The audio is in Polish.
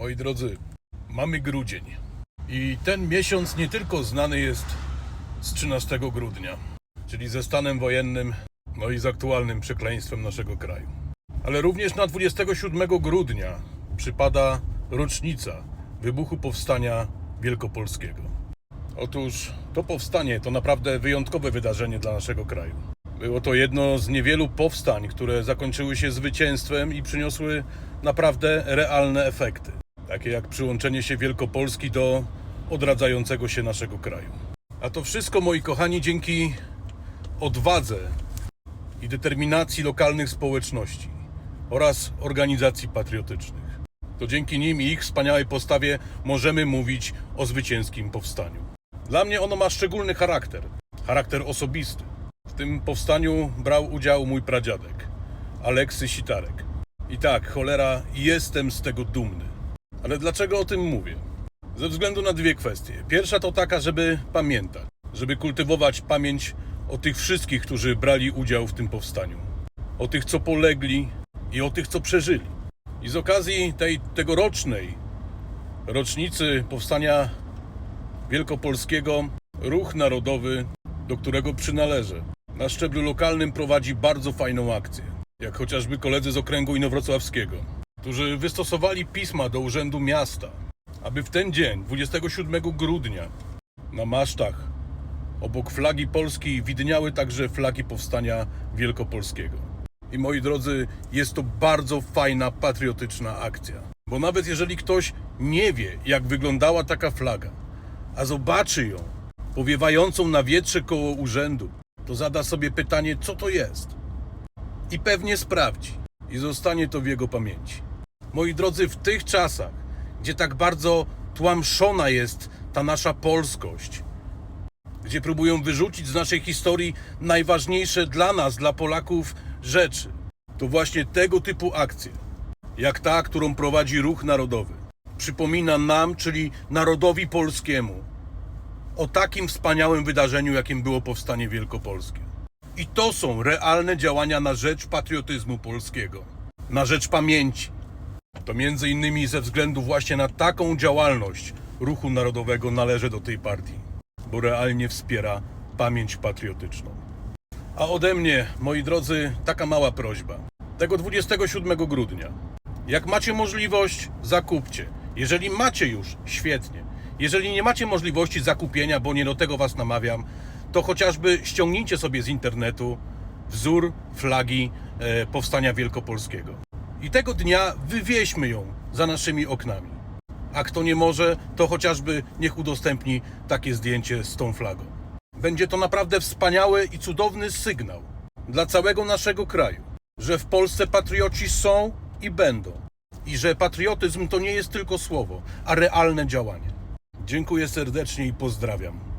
Moi drodzy, mamy grudzień. I ten miesiąc nie tylko znany jest z 13 grudnia, czyli ze stanem wojennym, no i z aktualnym przekleństwem naszego kraju. Ale również na 27 grudnia przypada rocznica wybuchu powstania wielkopolskiego. Otóż to powstanie to naprawdę wyjątkowe wydarzenie dla naszego kraju. Było to jedno z niewielu powstań, które zakończyły się zwycięstwem i przyniosły naprawdę realne efekty, takie jak przyłączenie się Wielkopolski do odradzającego się naszego kraju. A to wszystko, moi kochani, dzięki odwadze i determinacji lokalnych społeczności oraz organizacji patriotycznych. To dzięki nim i ich wspaniałej postawie możemy mówić o zwycięskim powstaniu. Dla mnie ono ma szczególny charakter, charakter osobisty. W tym powstaniu brał udział mój pradziadek, Aleksy Sitarek. I tak, cholera, jestem z tego dumny. Ale dlaczego o tym mówię? Ze względu na dwie kwestie. Pierwsza to taka, żeby pamiętać, żeby kultywować pamięć o tych wszystkich, którzy brali udział w tym powstaniu. O tych, co polegli i o tych, co przeżyli. I z okazji tej tegorocznej rocznicy powstania wielkopolskiego ruch narodowy, do którego przynależę, na szczeblu lokalnym prowadzi bardzo fajną akcję. Jak chociażby koledzy z okręgu inowrocławskiego, którzy wystosowali pisma do Urzędu Miasta, aby w ten dzień, 27 grudnia, na masztach obok flagi polskiej widniały także flagi powstania wielkopolskiego. I moi drodzy, jest to bardzo fajna, patriotyczna akcja. Bo nawet jeżeli ktoś nie wie, jak wyglądała taka flaga, a zobaczy ją powiewającą na wietrze koło urzędu, to zada sobie pytanie, co to jest. I pewnie sprawdzi. I zostanie to w jego pamięci. Moi drodzy, w tych czasach, gdzie tak bardzo tłamszona jest ta nasza polskość, gdzie próbują wyrzucić z naszej historii najważniejsze dla nas, dla Polaków, rzeczy. To właśnie tego typu akcje, jak ta, którą prowadzi Ruch Narodowy, przypomina nam, czyli narodowi polskiemu, o takim wspaniałym wydarzeniu, jakim było Powstanie Wielkopolskie. I to są realne działania na rzecz patriotyzmu polskiego, na rzecz pamięci. To między innymi ze względu właśnie na taką działalność Ruchu Narodowego należy do tej partii, bo realnie wspiera pamięć patriotyczną. A ode mnie, moi drodzy, taka mała prośba. Tego 27 grudnia, jak macie możliwość, zakupcie. Jeżeli macie już, świetnie. Jeżeli nie macie możliwości zakupienia, bo nie do tego was namawiam, to chociażby ściągnijcie sobie z internetu wzór flagi e, Powstania Wielkopolskiego. I tego dnia wywieźmy ją za naszymi oknami. A kto nie może, to chociażby niech udostępni takie zdjęcie z tą flagą. Będzie to naprawdę wspaniały i cudowny sygnał dla całego naszego kraju, że w Polsce patrioci są i będą. I że patriotyzm to nie jest tylko słowo, a realne działanie. Dziękuję serdecznie i pozdrawiam.